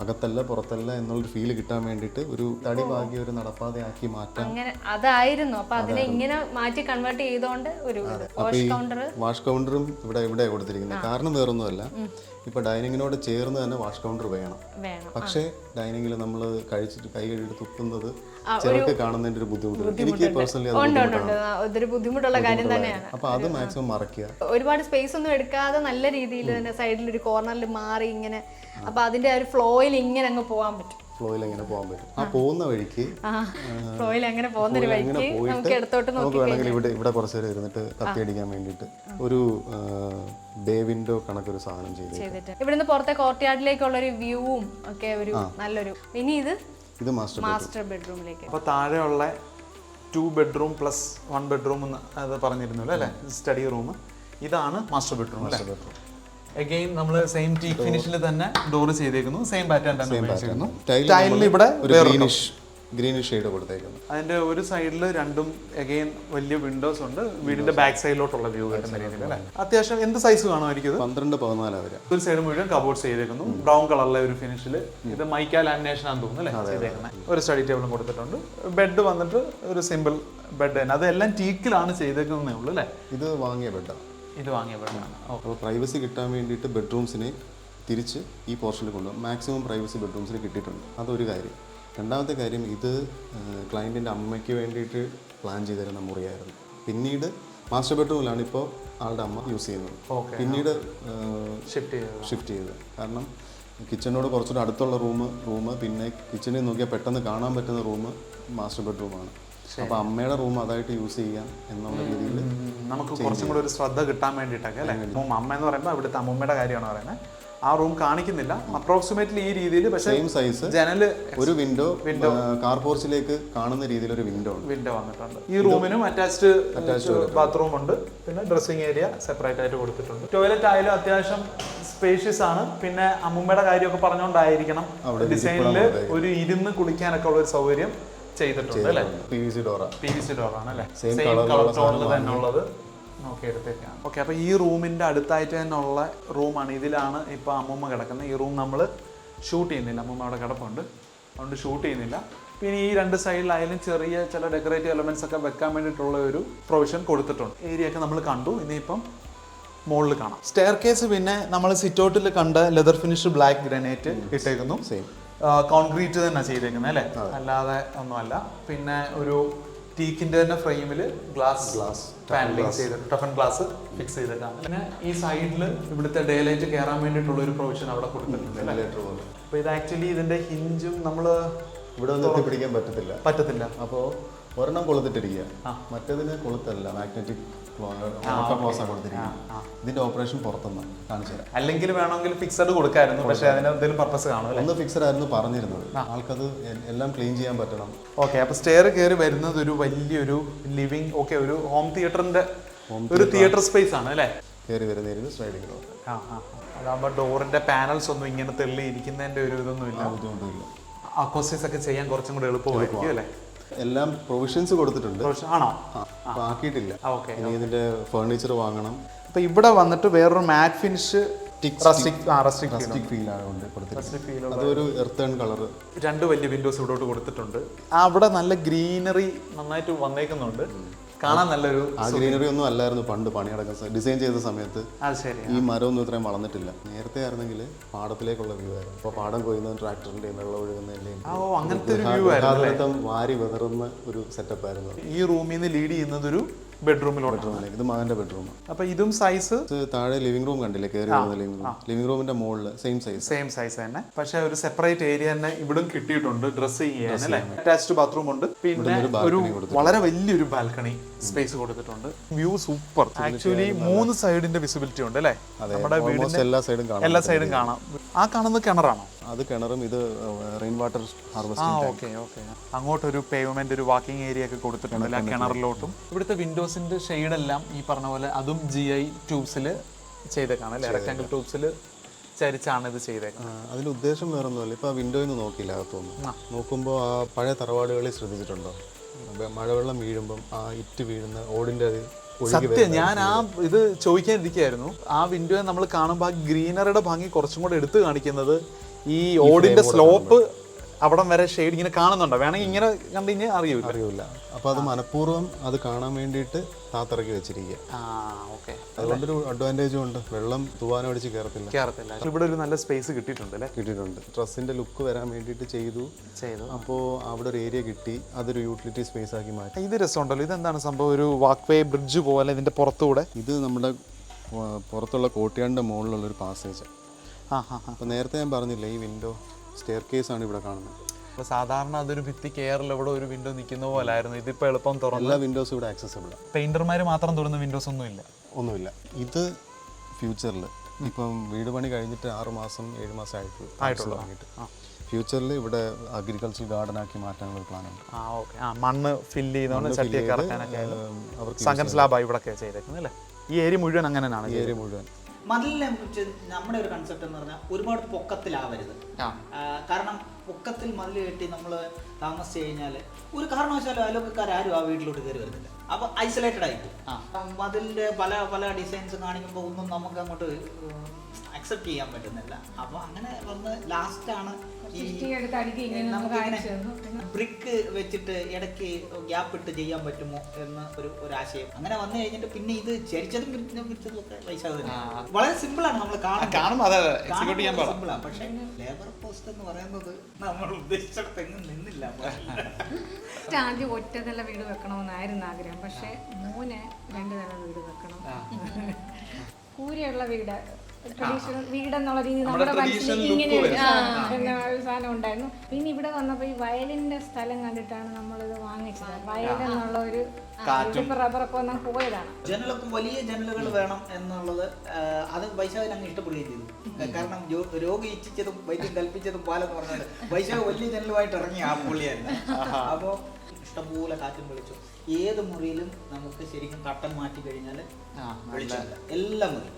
അകത്തല്ല പുറത്തല്ല എന്നുള്ളൊരു ഫീൽ കിട്ടാൻ വേണ്ടിയിട്ട് ഒരു തടി ഭാഗ്യ ഒരു നടപ്പാതയാക്കി മാറ്റാൻ അങ്ങനെ അതായിരുന്നു. അപ്പൊ അതിനെ ഇങ്ങനെ മാറ്റി കൺവേർട്ട് ചെയ്തോണ്ട് ഒരു വാഷ് കൗണ്ടർ വാഷ് കൗണ്ടറും ഇവിടെ ഇവിടെ കൊടുത്തിരിക്കുന്നത് കാരണം വേറൊന്നുമല്ല ഇപ്പൊ ഡൈനിങ്ങിനോട് ചേർന്ന് തന്നെ വാഷ് കൗണ്ടർ വേണം. വേണം പക്ഷേ ഡൈനിങ്ങിൽ നമ്മൾ കഴിച്ചിട്ട് കൈ കഴുകിട്ട് തുപ്പുന്നത് ചിലർക്ക് കാണുന്നതിന്റെ ഒരു ബുദ്ധിമുട്ടുണ്ട്. എനിക്ക് പേഴ്സണലി അത് ഉണ്ട് ഉണ്ട് ഉണ്ട്. ആ, ബുദ്ധിമുട്ടുള്ള കാര്യം തന്നെയാണ്. അപ്പൊ അത് മാക്സിമം മറക്കുക ഒരുപാട് സ്പേസ് ഒന്നും എടുക്കാതെ നല്ല രീതിയിൽ തന്നെ സൈഡിൽ ഒരു കോർണറിൽ മാറി ഇങ്ങനെ. അപ്പൊ അതിന്റെ ഒരു ഫ്ലോയിൽ ഇങ്ങനെ അങ്ങ് പോകാൻ പറ്റും. ഫ്ലോയിൽ എങ്ങനെ പോകാൻ പറ്റും. ആ പോകുന്ന വഴിക്ക് ഫ്ലോയിൽ അങ്ങനെ പോകുന്ന ഒരു വഴിക്ക് നമുക്ക് ഇടത്തോട്ട് നമുക്ക് വേണമെങ്കിൽ ഇവിടെ ഇവിടെ കുറച്ച് നേരം ഇരുന്നിട്ട് കത്തിയടിക്കാൻ വേണ്ടിയിട്ട് ഒരു ബേ വിൻഡോ കണക്കൊരു സാധനം ചെയ്ത് ചെയ്തിട്ട്. ഇവിടുന്ന് പുറത്തെ കോർട്ട് യാർഡിലേക്കുള്ള ഒരു വ്യൂവും ഒക്കെ ഒരു നല്ലൊരു ഇനി ഇത് ഇത് മാസ്റ്റർ മാസ്റ്റർ ബെഡ്റൂമിലേക്ക് അപ്പോൾ താഴെയുള്ള two bedroom plus one bedroom എന്ന് അത് പറഞ്ഞിരുന്നല്ലോ അല്ലേ? സ്റ്റഡി റൂം ഇതാണ് മാസ്റ്റർ ബെഡ്റൂം അല്ലേ? അഗെയിൻ നമ്മൾ സെയിം ടീക്ക് ഫിനിഷിൽ തന്നെ ഡോർ ചെയ്തേക്കുന്നു. സെയിം പാറ്റേൺ തന്നെ ഉപയോഗിച്ചിരിക്കുന്നു. ടൈലിൽ ഇവിടെ ഒരു ഗ്രീനിഷ് ഗ്രീനിഷ് ഷെയ്ഡ് കൊടുത്തേക്കുന്നത് അതിന്റെ ഒരു സൈഡിൽ രണ്ടും അഗെയിൻ വലിയ വിൻഡോസ് ഉണ്ട്. വീടിന്റെ ബാക്ക് സൈഡിലോട്ടുള്ള വ്യൂ കിട്ടുന്ന രീതിയിൽ അല്ലേ? അത്യാവശ്യം എന്ത് സൈസ് കാണുമായിരിക്കും പന്ത്രണ്ട് പതിനാല് വരെ ഒരു സൈഡ് മുഴുവൻ കബോർഡ്സ് ചെയ്തേക്കുന്നു. ബ്രൗൺ കളറിലെ ഒരു ഫിനിഷിൽ ഇത് മൈക്ക ലാമിനേഷൻ ആണെന്ന് തോന്നുന്നു അല്ലേ? ചെയ്തേക്കുന്നത് ഒരു സ്റ്റഡി ടേബിളും കൊടുത്തിട്ടുണ്ട്. ബെഡ് വന്നിട്ട് ഒരു സിമ്പിൾ ബെഡ് തന്നെ. അതെല്ലാം ടീക്കിലാണ് ചെയ്തേക്കുന്നതേ ഉള്ളൂ അല്ലേ? ഇത് വാങ്ങിയ ബെഡാണ് ഇത് വാങ്ങിയ ബെഡാണ് അപ്പോൾ പ്രൈവസി കിട്ടാൻ വേണ്ടിയിട്ട് ബെഡ്റൂംസിനെ തിരിച്ച് ഈ പോർഷനിൽ കൊണ്ടുപോകും മാക്സിമം പ്രൈവസി ബെഡ്റൂംസിന് കിട്ടിയിട്ടുണ്ട്. അതൊരു കാര്യം. രണ്ടാമത്തെ കാര്യം ഇത് ക്ലയന്റിന്റെ അമ്മയ്ക്ക് വേണ്ടിയിട്ട് പ്ലാൻ ചെയ്തിരുന്ന മുറിയായിരുന്നു. പിന്നീട് മാസ്റ്റർ ബെഡ്റൂമിലാണ് ഇപ്പോൾ ആളുടെ അമ്മ യൂസ് ചെയ്യുന്നത്. പിന്നീട് ഷിഫ്റ്റ് ചെയ്തത്. ഷിഫ്റ്റ് ചെയ്തത്. കാരണം കിച്ചണിനോട് കുറച്ചുകൂടെ അടുത്തുള്ള റൂം റൂം പിന്നെ കിച്ചണിൽ നോക്കിയാൽ പെട്ടെന്ന് കാണാൻ പറ്റുന്ന റൂം മാസ്റ്റർ ബെഡ്റൂമാണ് അപ്പോൾ അമ്മയുടെ റൂം അതായിട്ട് യൂസ് ചെയ്യാം എന്നുള്ള രീതിയിൽ നമുക്ക് കുറച്ചും കൂടെ ഒരു ശ്രദ്ധ കിട്ടാൻ വേണ്ടിയിട്ടൊക്കെ അല്ലേ? അപ്പം അമ്മ എന്ന് പറയുമ്പോൾ ഇവിടുത്തെ അമ്മൂമ്മയുടെ കാര്യമാണ് പറയുന്നത്. ആ റൂം കാണിക്കുന്നില്ല. അപ്രോക്സിമേറ്റ്ലി ഈ രീതിയിൽ പക്ഷേ സെയിം സൈസ് ജനൽ ഒരു വിൻഡോ കാർ പോർച്ചിലേക്ക് കാണുന്ന രീതിയിൽ ഒരു വിൻഡോ വിൻഡോ വന്നിട്ടുണ്ട്. ഈ റൂമിനും അറ്റാച്ച്ഡ് ബാത്റൂം ഉണ്ട്. പിന്നെ ഡ്രസ്സിംഗ് ഏരിയ സെപ്പറേറ്റ് ആയിട്ട് കൊടുത്തിട്ടുണ്ട്. ടോയ്ലറ്റ് ആയാലും അത്യാവശ്യം സ്പേഷ്യസ് ആണ്. പിന്നെ അമ്മുമ്മയുടെ കാര്യമൊക്കെ പറഞ്ഞുകൊണ്ടായിരിക്കണം ഡിസൈനിൽ ഒരു ഇരുന്ന് കുളിക്കാനൊക്കെ ഉള്ള ഒരു സൗകര്യം ചെയ്തിട്ടുണ്ട് അല്ലേ? പി വി സി ഡോറ പി വി സി ഡോറാണ് അല്ലേ? സെയിം കളർ ടോണിൽ തന്നെ ഉള്ളത് നോക്കി എടുത്തേക്കാണ്. ഓക്കെ അപ്പോൾ ഈ റൂമിന്റെ അടുത്തായിട്ട് തന്നെ ഉള്ള റൂമാണ്. ഇതിലാണ് ഇപ്പോൾ അമ്മൂമ്മ കിടക്കുന്നത്. ഈ റൂം നമ്മൾ ഷൂട്ട് ചെയ്യുന്നില്ല. അമ്മൂമ്മ അവിടെ കിടപ്പുണ്ട്. അതുകൊണ്ട് ഷൂട്ട് ചെയ്യുന്നില്ല. പിന്നെ ഈ രണ്ട് സൈഡിലായാലും ചെറിയ ചില ഡെക്കറേറ്റീവ് എലമെന്റ്സ് ഒക്കെ വെക്കാൻ വേണ്ടിയിട്ടുള്ള ഒരു പ്രൊവിഷൻ കൊടുത്തിട്ടുണ്ട്. ഏരിയ ഒക്കെ നമ്മൾ കണ്ടു. ഇനിയിപ്പം മുകളിൽ കാണാം. സ്റ്റെയർ കേസ് പിന്നെ നമ്മൾ സിറ്റൗട്ടിൽ കണ്ട ലെതർ ഫിനിഷ് ബ്ലാക്ക് ഗ്രനേറ്റ് ഇട്ടേക്കുന്നു. സെയിം കോൺക്രീറ്റ് തന്നെ ചെയ്തേക്കുന്നത് അല്ലേ? അല്ലാതെ ഒന്നുമല്ല. പിന്നെ ഒരു ടീക്കിന്റെ തന്നെ ഫ്രെയിമിൽ ഗ്ലാസ് ഗ്ലാസ് പാനലിംഗ് ചെയ്തിട്ട് ടഫൻ ഗ്ലാസ് ഫിക്സ് ചെയ്തിട്ടാണ്. പിന്നെ ഈ സൈഡിൽ ഇവിടുത്തെ ഡേ ലൈറ്റ് കയറാൻ വേണ്ടിയിട്ടുള്ള ഒരു പ്രൊവിഷൻ അവിടെ കൊടുത്തിട്ടുണ്ട് അപ്പോൾ ഇത് ആക്ച്വലി ഇതിന്റെ ഹിഞ്ചും നമ്മൾ ഇവിടെ ഒന്നും എത്തിപ്പിടിക്കാൻ പറ്റത്തില്ല. പറ്റത്തില്ല. അപ്പോൾ ഒരെണ്ണം കൊളുത്തിട്ടിരിക്കുക മറ്റേതിന് കൊളുത്തല്ല മാഗ്നറ്റിക് ഇതിന്റെ ഓപ്പറേഷൻ പുറത്തുനിന്ന് കാണിച്ചു തരാം. അല്ലെങ്കിൽ വേണമെങ്കിൽ ഫിക്സഡ് കൊടുക്കായിരുന്നു പക്ഷേ അതിന് എന്തെങ്കിലും പർപ്പസ് കാണും ഒന്ന് ഫിക്സഡ് ആയിരുന്നു പറഞ്ഞിരുന്നത്. ആൾക്കത് എല്ലാം ക്ലീൻ ചെയ്യാൻ പറ്റണം. ഓക്കെ അപ്പൊ സ്റ്റെയർ കയറി വരുന്നത് ഒരു വലിയൊരു ലിവിങ് ഓക്കെ ഒരു ഹോം തിയേറ്ററിന്റെ ഒരു തിയേറ്റർ സ്പേസ് ആണ് അല്ലേ? കയറി വരുന്നതിന് സ്ലൈഡിംഗ് ഡോർ അതാകുമ്പോൾ ഡോറിന്റെ പാനൽസ് ഒന്നും ഇങ്ങനെ തെള്ളി ഇരിക്കുന്നതിന്റെ ഒരു ഇതൊന്നും ഇല്ല ബുദ്ധിമുട്ടില്ല. അക്കോസ്റ്റൈസ് ഒക്കെ ചെയ്യാൻ കുറച്ചും കൂടെ എളുപ്പമായിരിക്കും അല്ലേ? എല്ലാം പ്രൊവിഷൻസ് കൊടുത്തിട്ടുണ്ട്. ആണോ? ബാക്കിയിട്ടില്ല. ആക്കിയിട്ടില്ല ഇനി ഇതിന്റെ ഫർണിച്ചർ വാങ്ങണം. അപ്പൊ ഇവിടെ വന്നിട്ട് വേറൊരു matte finish rustic rustic feel ആണ് കൊണ്ട് കൊടുത്തിരിക്കുന്നത് ഫീൽ അതൊരു എർത്തേൺ കളർ രണ്ട് വലിയ വിൻഡോസ് ഇവിടോട്ട് കൊടുത്തിട്ടുണ്ട്. ആ അവിടെ നല്ല ഗ്രീനറി നന്നായിട്ട് വന്നേക്കുന്നുണ്ട്. കാണാൻ നല്ലൊരു ആ ഗ്രീനറി ഒന്നും അല്ലായിരുന്നു പണ്ട് പണിയടക്കുന്ന ഡിസൈൻ ചെയ്ത സമയത്ത് ഈ മരമൊന്നും ഇത്രയും വളർന്നിട്ടില്ല. നേരത്തെ ആയിരുന്നെങ്കിൽ പാടത്തിലേക്കുള്ള വ്യൂ ആയിരുന്നു. അപ്പോൾ പാടം കൊയ്യുന്ന ട്രാക്ടറിന്റെയും വെള്ളം ഒഴുകുന്നതിന്റെയും വാരി വിതറുന്ന ഒരു സെറ്റപ്പ് ആയിരുന്നു. ഈ റൂമിൽ നിന്ന് ലീഡ് ചെയ്യുന്നത് ഒരു ബെഡ്റൂമിലോട്ട്. ബെഡ്റൂമിലേക്ക്. ഇത് മകന്റെ ബെഡ്റൂം. അപ്പൊ ഇതും സൈസ് താഴെ ലിവിംഗ് റൂം കണ്ടില്ലേ? കയറി വരുന്ന ലിവിംഗ് റൂം ലിവിംഗ് റൂമിന്റെ മുകളിൽ സെയിം സൈസ് സെയിം സൈസ് തന്നെ. പക്ഷെ ഒരു സെപ്പറേറ്റ് ഏരിയ തന്നെ ഇവിടും കിട്ടിയിട്ടുണ്ട്. ഡ്രസ് ചെയ്യാൻ അല്ലേ? അറ്റാച്ച്ഡ് ബാത്റൂം ഉണ്ട്. പിന്നെ ഒരു വളരെ വലിയൊരു ബാൽക്കണി സ്പേസ് കൊടുത്തിട്ടുണ്ട്. വ്യൂ സൂപ്പർ ആക്ച്വലി മൂന്ന് സൈഡിന്റെ വിസിബിലിറ്റി ഉണ്ട് അല്ലേ? നമ്മുടെ എല്ലാ സൈഡും കാണാം എല്ലാ സൈഡും കാണാം. ആ കാണുന്നത് കിണറാണോ? അത് കിണറും ഇത് റെയിൻ വാട്ടർ ആ ഹാർവസ്റ്റിംഗ് ഓക്കെ അങ്ങോട്ട് അങ്ങോട്ടൊരു പേയ്മെന്റ് ഒരു വാക്കിംഗ് ഏരിയ ഒക്കെ കൊടുത്തിട്ടുണ്ട് അല്ല? കിണറിലോട്ടും. ഇവിടുത്തെ വിൻഡോസിന്റെ ഷെയ്ഡ് എല്ലാം ഈ പറഞ്ഞ പോലെ അതും ജി ഐ ട്യൂബ്സിൽ ചെയ്തേക്കാണ് അല്ലെ? റെക്ടാങ്കിൾ ട്യൂബ്സിൽ ചരിച്ചാണ് ഇത് ചെയ്തേക്കുന്നത്. അതിന്റെ ഉദ്ദേശം വേറെ ഒന്നുമല്ല ഇപ്പൊ ആ വിൻഡോയിൽ നിന്ന് നോക്കില്ല അകത്തൊന്നും നോക്കുമ്പോൾ ആ. പഴയ തറവാടുകളിൽ ശ്രദ്ധിച്ചിട്ടുണ്ടോ? മഴവെള്ളം വീഴുമ്പം ആ ഇറ്റ് വീഴുന്ന ഓടിന്റെ അത് സത്യം ഞാൻ ആ ഇത് ചോദിക്കാൻ ചോദിക്കാനിരിക്കുകയായിരുന്നു. ആ വിൻഡോയെ നമ്മൾ കാണുമ്പോൾ ആ ഗ്രീനറിയുടെ ഭംഗി കുറച്ചും കൂടെ എടുത്തു കാണിക്കുന്നത് ഈ ഓടിന്റെ സ്ലോപ്പ് അവിടം വരെ ഷെയ്ഡ് ഇങ്ങനെ കാണുന്നുണ്ടോ? വേണമെങ്കിൽ ഇങ്ങനെ കണ്ടു കഴിഞ്ഞാൽ അറിയൂല. അറിയില്ല അപ്പൊ അത് മനഃപൂർവം അത് കാണാൻ വേണ്ടിയിട്ട് താത്തിറക്കി വെച്ചിരിക്കുക അതുകൊണ്ടൊരു അഡ്വാന്റേജും ഉണ്ട്. വെള്ളം തൂവാനം അടിച്ച് കയറത്തില്ല കയറത്തില്ല ഇവിടെ ഒരു നല്ല സ്പേസ് കിട്ടിയിട്ടുണ്ട് അല്ലേ? കിട്ടിയിട്ടുണ്ട്. ഡ്രസ്സിന്റെ ലുക്ക് വരാൻ വേണ്ടിയിട്ട് ചെയ്തു. ചെയ്തു. അപ്പോൾ അവിടെ ഒരു ഏരിയ കിട്ടി. അതൊരു യൂട്ടിലിറ്റി സ്പേസ് ആക്കി മാറ്റി. ഇത് രസമുണ്ടല്ലോ. ഇതെന്താണ് സംഭവം? ഒരു വാക്ക് വേ ബ്രിഡ്ജ് പോലെ ഇതിന്റെ പുറത്തുകൂടെ ഇത് നമ്മുടെ പുറത്തുള്ള കോട്ടയാടിന്റെ മുകളിലുള്ള ഒരു പാസേജ് അപ്പോൾ നേരത്തെ ഞാൻ പറഞ്ഞില്ലേ ഈ വിൻഡോ സ്റ്റെയർ കേസ് ആണ് ഇവിടെ കാണുന്നത്. അപ്പൊ സാധാരണ അതൊരു ഭിത്തി കെയറിൽ ഇവിടെ ഒരു വിൻഡോ നിൽക്കുന്ന പോലായിരുന്നു. ഇതിപ്പോ എളുപ്പം തുറന്നു എല്ലാ വിൻഡോസ് ഇവിടെ ആക്സസിബിൾ ആണ് പെയിന്റർമാർ മാത്രം തുറന്ന വിൻഡോസ് ഒന്നും ഇല്ല. ഒന്നുമില്ല. ഇത് ഫ്യൂച്ചറിൽ ഇപ്പം വീട് പണി കഴിഞ്ഞിട്ട് ആറ് മാസം ഏഴ് മാസം ആയിട്ടുള്ളൂ. ആയിട്ടുള്ളൂ. ഫ്യൂച്ചറിൽ ഇവിടെ അഗ്രികൾച്ചർ ഗാർഡൻ ആക്കി മാറ്റാനുള്ള ഒരു പ്ലാനുണ്ട് ആ ഓക്കെ. ആ മണ്ണ് ഫില്ല് ചെയ്തോണ്ട് ചട്ടിയൊക്കെ ഇറക്കാനൊക്കെ അവർക്ക് സ്ലാബായി ഇവിടെ ചെയ്തേക്കുന്നത് അല്ലേ ഈ ഏരിയ മുഴുവൻ അങ്ങനെയാണ് ഈ ഏരിയ മുഴുവൻ. മതിലിനെ കുറിച്ച് നമ്മുടെ ഒരു കൺസെപ്റ്റ് എന്ന് പറഞ്ഞാൽ ഒരുപാട് പൊക്കത്തിലാവരുത്. കാരണം പൊക്കത്തിൽ മതിൽ കെട്ടി നമ്മൾ താമസിച്ച് കഴിഞ്ഞാൽ ഒരു കാരണവശാലും അയൽവക്കക്കാരും ആ വീട്ടിലോട്ട് കയറി വരുന്നില്ല. അപ്പൊ ഐസൊലേറ്റഡ് ആയിരിക്കും മതിലിന്റെ പല പല ഡിസൈൻസ് കാണിക്കുമ്പോൾ ഒന്നും നമുക്ക് അങ്ങോട്ട് അക്സെപ്റ്റ് ചെയ്യാൻ പറ്റുന്നില്ല. അപ്പൊ അങ്ങനെ വന്ന് ലാസ്റ്റ് ഇങ്ങനെ നമുക്ക് കാണിച്ചു തന്നു. ബ്രിക്ക് വെച്ചിട്ട് ഇടയ്ക്ക് ഗ്യാപ്പ് ഇട്ട് ചെയ്യാൻ പറ്റുമോ എന്ന് ഒരു ഒരു ആശയം അങ്ങനെ വന്നു കഴിഞ്ഞിട്ട് പിന്നെ ഇത് ചരിച്ചതും പിരിച്ചതും പിരിച്ചതും ഒക്കെ വൈശാഖ വളരെ സിമ്പിൾ ആണ് നമ്മൾ കാണുമ്പോൾ അതെ അതെ എക്സിക്യൂട്ട് ചെയ്യാൻ പാടാം. സിമ്പിൾ ആണ്. പക്ഷേ ലേബർ പോസ്റ്റ് എന്ന് പറയുന്നത് നമ്മൾ ഉദ്ദേശിച്ചിടത്ത് എങ്ങും നിന്നില്ല ആദ്യം ഒറ്റ നില വീട് വെക്കണമെന്നായിരുന്നു ആഗ്രഹം. പക്ഷെ മൂന്ന് രണ്ട് നില വീട് വെക്കണം. കൂരയുള്ള വീട് ട്രഡീഷണൽ വീടെന്നുള്ള രീതി നമ്മുടെ മനസ്സിൽ ഇങ്ങനെ ഒരു സാധനം ഉണ്ടായിരുന്നു. പിന്നെ ഇവിടെ വന്നപ്പോൾ ഈ വയലിന്റെ സ്ഥലം കണ്ടിട്ടാണ് നമ്മളിത് വാങ്ങിച്ചത്. വയലെന്നുള്ള ഒരു ഇതിപ്പോ റബ്ബറൊക്കെ വന്നാൽ പോയതാണ്. ജനലൊക്കെ വലിയ ജനലുകൾ വേണം എന്നുള്ളത് അത് വൈശാഖിന് അങ്ങ് ഇഷ്ടപ്പെടുകയും ചെയ്തു. കാരണം രോഗി ഇച്ഛിച്ചതും വൈദ്യം കൽപ്പിച്ചതും പാലെന്ന് പറഞ്ഞത് വൈശാഖ് വലിയ ജനലുമായിട്ട് ഇറങ്ങി ആ പുള്ളിയായിരുന്നു അപ്പോൾ ഇഷ്ടംപോലെ കാറ്റും വിളിച്ചു ഏത് മുറിയിലും നമുക്ക് ശരിക്കും കട്ടൻ മാറ്റി കഴിഞ്ഞാൽ എല്ലാം അവർ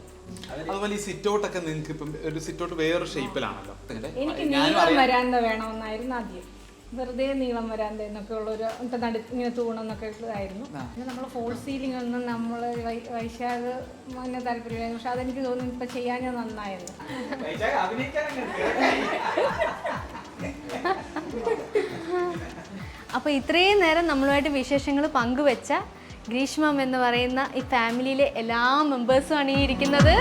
അതുപോലെ ഈ സിറ്റ് ഔട്ട് ഒക്കെ നിങ്ങൾക്ക് ഇപ്പം ഒരു സിറ്റ് ഔട്ട് വേറൊരു ഷേപ്പിലാണല്ലോ എനിക്ക് നീളം വരാന്ത വേണമെന്നായിരുന്നു ആദ്യം. വെറുതെ നീളം വരാന്ത എന്നൊക്കെ ഉള്ള ഒരു എന്നിട്ട് നടു ഇങ്ങനെ തൂണെന്നൊക്കെ ഉള്ളതായിരുന്നു പിന്നെ നമ്മൾ ഫോൾ സീലിംഗ് ഒന്നും നമ്മൾ വൈശാഖ് തന്നെ താല്പര്യമായിരുന്നു പക്ഷെ അതെനിക്ക് തോന്നുന്നു ഇപ്പൊ ചെയ്യാൻ നന്നായിരുന്നു അപ്പോൾ ഇത്രയും നേരം നമ്മളുമായിട്ട് വിശേഷങ്ങൾ പങ്കുവെച്ച ഗ്രീഷ്മം എന്ന് പറയുന്ന ഈ ഫാമിലിയിലെ എല്ലാ മെമ്പേഴ്സുമാണ് ഈ ഇരിക്കുന്നത്